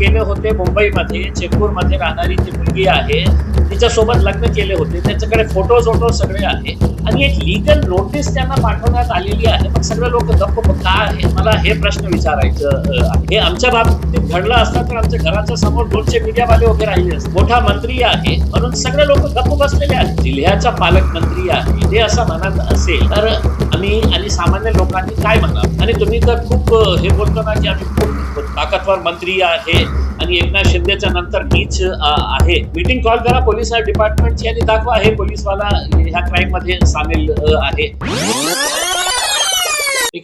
केले होते मुंबईमध्ये चेंबूरमध्ये राहणारी जी मुलगी आहे तिच्यासोबत लग्न केले होते. त्याच्याकडे फोटो वोटो सगळे आहे. आणि एक लिगल नोटीस त्यांना पाठवण्यात आलेली आहे. मग सगळे लोक गप्प का आहे? मला हे प्रश्न विचारायचं हे आमच्या बाबतीत घडलं असतं तर आमच्या घराच्या समोर दोनशे मीडियावाले वगैरे राहिले असते. मोठा मंत्री आहे म्हणून सगळे लोक गप्प बसलेले आहेत. जिल्ह्याचा पालकमंत्री आहे. हे असं म्हणत असेल तर आम्ही आणि सामान्य लोकांनी काय म्हणावं? आणि तुम्ही तर खूप हे बोलतो ना की आम्ही खूप ताकदवर मंत्री आहे आणि एकनाथ शिंदेच्या नंतर मीच आहे. मीटिंग कॉल करा पोलीस डिपार्टमेंटची आणि दाखवा हे पोलीसवाला ह्या क्राईममध्ये सामील आहे.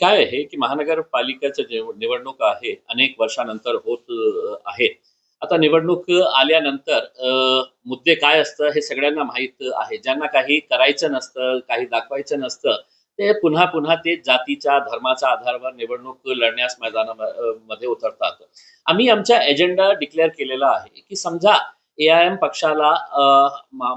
काय आहे की महानगरपालिकेचं जे निवडणूक आहे अनेक वर्षानंतर होत आहे. आता निवडणूक आल्यानंतर मुद्दे काय असतं हे सगळ्यांना माहीत आहे. ज्यांना काही करायचं नसतं काही दाखवायचं नसतं ते पुन्हा पुन्हा ते जातीच्या धर्माच्या आधारावर निवडणूक लढण्यास मैदानामध्ये उतरतात. आम्ही आमचा एजेंडा डिक्लेअर केलेला आहे की समजा ए आय एम पक्षाला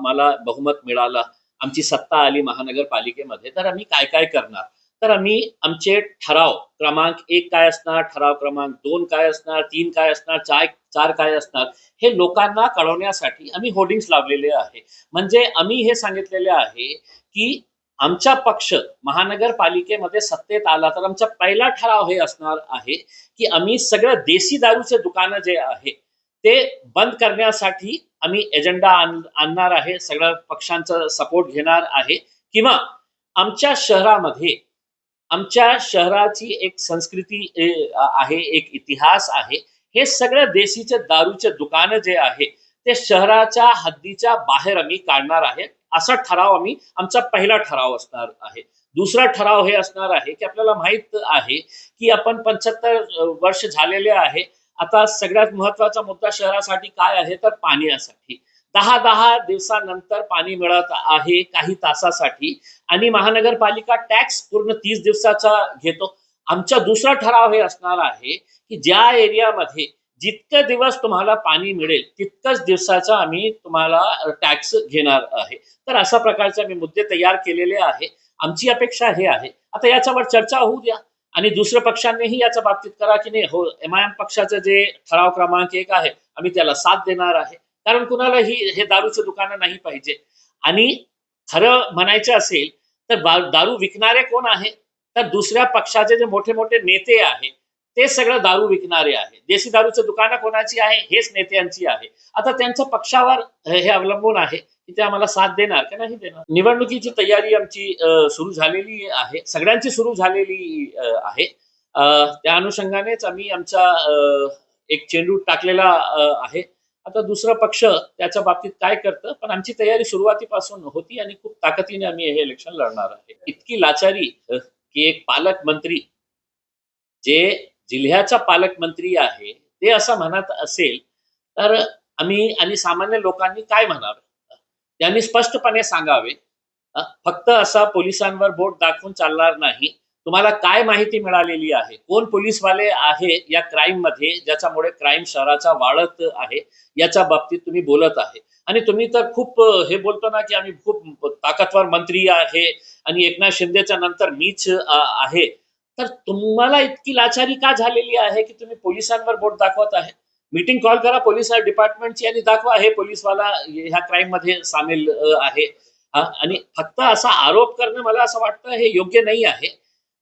मला बहुमत मिळालं आमची सत्ता आली महानगरपालिकेमध्ये तर आम्ही काय काय करणार? तर आम्ही आमचे ठराव क्रमांक एक काय असणार ठराव क्रमांक दोन काय असणार तीन काय असणार चार चार काय असणार हे लोकांना कळवण्यासाठी आम्ही होर्डिंग्स लावलेले आहे. म्हणजे आम्ही हे सांगितलेले आहे की आमचा पक्ष महानगरपालिकेमध्ये सत्तेत आला तर आमचा पहिला ठराव हे असणार आहे की आम्ही सगळं देशी दारूचे दुकानं जे आहे ते बंद करण्यासाठी आम्ही एजेंडा आण- आणणार आहे सगळ्या पक्षांचा सपोर्ट घेणार आहे. किंवा आमच्या शहरामध्ये आमच्या शहराची एक संस्कृती ए, आहे एक इतिहास आहे. हे सगळं देशीचे दारूचे दुकानं जे आहे ते शहराच्या हद्दीच्या बाहेर आम्ही काढणार आहे. असा ठराव आम्ही आमचा पहिला ठराव असणार आहे. दुसरा ठराव हे असणार आहे की आपल्याला माहीत आहे की आपण पंच्याहत्तर वर्ष झालेले आहे. आता सगळ्यात महत्त्वाचा मुद्दा शहरासाठी काय आहे तर पाण्यासाठी. दहा दहा दिवसानंतर पाणी मिळत आहे काही तासासाठी आणि महानगरपालिका टॅक्स पूर्ण तीस दिवसाचा घेतो. आमचा दुसरा ठराव हे असणार आहे की ज्या एरियामध्ये जितके दिवस तुम्हाला पाणी मिळेल तितकंच दिवसाचा आम्ही तुम्हाला टॅक्स घेणार आहे. तर अशा प्रकारचे आम्ही मुद्दे तयार केलेले आहे. आमची अपेक्षा हे आहे. आता याच्यावर चर्चा होऊ द्या. आणि दुसऱ्या पक्षांनीही याच्या बाबतीत करा की नाही. हो एम आय एम पक्षाचं जे ठराव क्रमांक एक आहे आम्ही त्याला साथ देणार आहे. कारण कुणालाही हे दारूचं दुकानं नाही पाहिजे. आणि खरं म्हणायचं असेल तर दारू विकणारे कोण आहे? तर दुसऱ्या पक्षाचे जे मोठे मोठे नेते आहेत ते सगळं दारू विकणारे आहे. देशी दारूचं दुकानं कोणाची आहे? हेच नेत्यांची आहे. आता त्यांच्या पक्षावर हे अवलंबून आहे की ते आम्हाला साथ देणार का नाही देणार? निवडणुकीची तयारी आमची सुरू झालेली आहे. सगळ्यांची सुरू झालेली आहे. त्या अनुषंगानेच आम्ही आमचा अ, एक चेंडू टाकलेला आहे. आता दुसरा पक्ष त्याच्या बाबतीत काय करतं? पण आमची तयारी सुरुवातीपासून होती आणि खूप ताकदीने आम्ही हे इलेक्शन लढणार आहे. इतकी लाचारी की एक पालकमंत्री जे जिल्ह्याचा पालकमंत्री आहे ते असं म्हणत असेल तर आम्ही आणि सामान्य लोकांनी काय म्हणावे? त्यांनी स्पष्टपणे सांगावे फक्त असा पोलिसांवर बोट दाखवून चालणार नाही. तुम्हाला काय माहिती मिळालेली आहे? कोण पोलीसवाले आहे या क्राईममध्ये ज्याच्यामुळे क्राईम शहराचा वाढत आहे याच्या बाबतीत तुम्ही बोलत आहे. आणि तुम्ही तर खूप हे बोलतो ना की आम्ही खूप ताकदवर मंत्री आहे आणि एकनाथ शिंदेच्या नंतर मीच आहे. तर तुम्हाला इतकी लाचारी का झालेली आहे की तुम्ही पोलिसांवर बोट दाखवत आहे? मीटिंग कॉल करा पोलीस डिपार्टमेंटची आणि दाखवा हे पोलीसवाला ह्या क्राईममध्ये सामील आहे. आणि फक्त असा आरोप करणं मला असं वाटतं हे योग्य नाही आहे.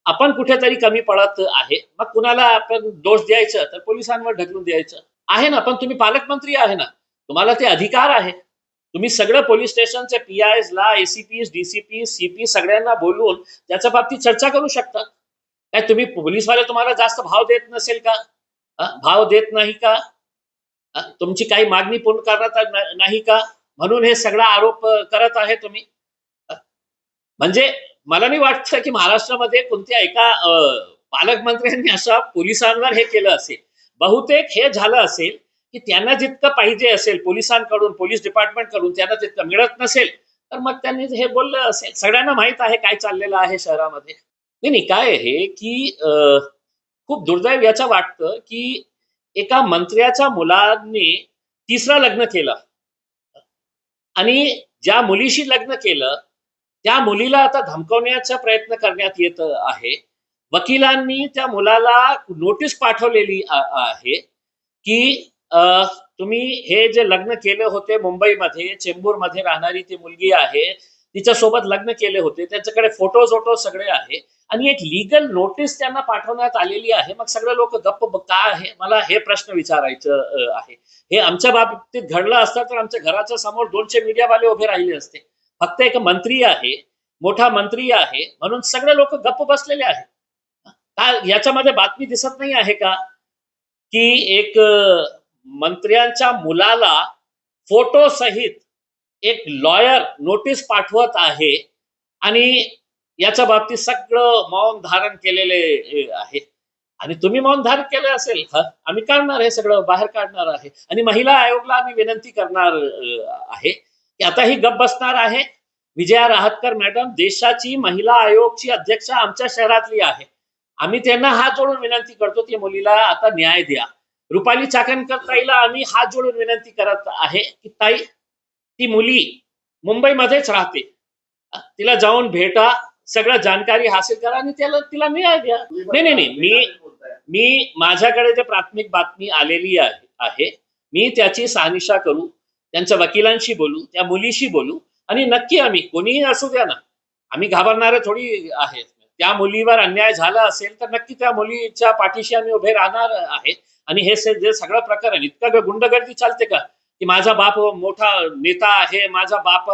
आपण कुठेतरी कमी पडत आहे. मग कुणाला आपण दोष द्यायचं तर पोलिसांवर ढकलून द्यायचं. आहे ना पण तुम्ही पालकमंत्री आहे ना. तुम्हाला ते अधिकार आहे. तुम्ही सगळं पोलीस स्टेशनचे पी आय ला एसीपी डीसीपी सीपी सगळ्यांना बोलवून त्याच्या बाबतीत चर्चा करू शकता. काय तुम्ही पोलीसवाले तुम्हाला जास्त भाव देत नसेल का? भाव देत नाही का? तुमची काही मागणी पूर्ण करत नाही का? म्हणून हे सगळा आरोप करत आहे तुम्ही. म्हणजे मला नाही वाटतं की महाराष्ट्रामध्ये कोणत्या एका पालकमंत्र्यांनी अशा पोलिसांवर हे केलं असेल. बहुतेक हे झालं असेल की त्यांना जितकं पाहिजे असेल पोलिसांकडून पोलीस डिपार्टमेंटकडून त्यांना जितकं मिळत नसेल तर मग त्यांनी हे बोललं असेल. सगळ्यांना माहीत आहे काय चाललेलं आहे शहरामध्ये. नाही नाही काय आहे की खूप दुर्दैव याचं वाटतं की एका मंत्र्याच्या मुलांनी तिसरा लग्न केलं. आणि ज्या मुलीशी लग्न केलं त्या मुलीला आता धमकवण्याचा प्रयत्न करण्यात येत आहे. वकिलांनी त्या मुलाला नोटीस पाठवलेली आहे की तुम्ही हे जे लग्न केले होते मुंबईमध्ये चेंबूरमध्ये राहणारी ती मुलगी आहे तिच्यासोबत लग्न केले होते. त्याच्याकडे फोटो वोटो सगळे आहे. आणि एक लिगल नोटीस त्यांना पाठवण्यात आलेली आहे. मग सगळे लोक गप्प का आहे मला हे प्रश्न विचारायचं आहे. हे आमच्या बाबतीत घडलं असतं तर आमच्या घराच्या समोर दोनशे मीडियावाले उभे राहिले असते. फक्त एक मंत्री आहे मोठा मंत्री आहे. म्हणून सगळे लोक गप्प बसलेले आहेत. का याच्यामध्ये बातमी दिसत नाही आहे का? की एक मंत्र्यांच्या मुलाला फोटो सहित एक लॉयर नोटीस पाठवत आहे आणि याच्या बाबतीत सगळं मौन धारण केलेले आहे. आणि तुम्ही मौन धारण केलं असेल आम्ही काढणार हे सगळं बाहेर काढणार आहे. आणि महिला आयोगला आम्ही विनंती करणार आहे की आता ही गप बसणार आहे. विजया राहतकर मॅडम देशाची महिला आयोगची अध्यक्ष आमच्या शहरातली आहे. आम्ही त्यांना हात जोडून विनंती करतो की मुलीला आता न्याय द्या. रुपाली चाकणकर ताईला आम्ही हात जोडून विनंती करत आहे की ताई ती मुली मुंबईमध्येच राहते. तिला जाऊन भेटा सगळं जानकारी हासिल करा आणि त्याला तिला न्याय द्या नाही नाही नाही. मी मी माझ्याकडे जे प्राथमिक बातमी आलेली आहे मी त्याची सहनिशा करू त्यांच्या वकिलांशी बोलू त्या मुलीशी बोलू आणि नक्की आम्ही कोणीही असू द्या ना आम्ही घाबरणारे थोडी आहेत. त्या मुलीवर अन्याय झाला असेल तर नक्की त्या मुलीच्या पाठीशी आम्ही उभे राहणार आहे आणि हे जे सगळं प्रकरण इतकं गुंडगर्दी चालते का? की माझा बाप मोठा नेता आहे माझा बाप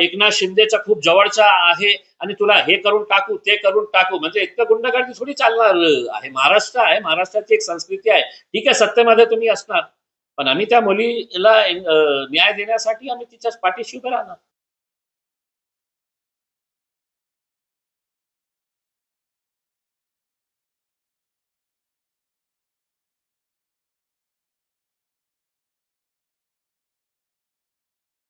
एकनाथ शिंदेचा खूप जवळचा आहे आणि तुला हे करून टाकू ते करून टाकू. म्हणजे इतकं गुंडगर्दी थोडी चालणार आहे. महाराष्ट्र आहे महाराष्ट्राची एक संस्कृती आहे. ठीक आहे सत्तेमध्ये तुम्ही असणार. पण आम्ही त्या मुलीला न्याय देण्यासाठी आम्ही तिच्या पाठीशी उभे राहणार.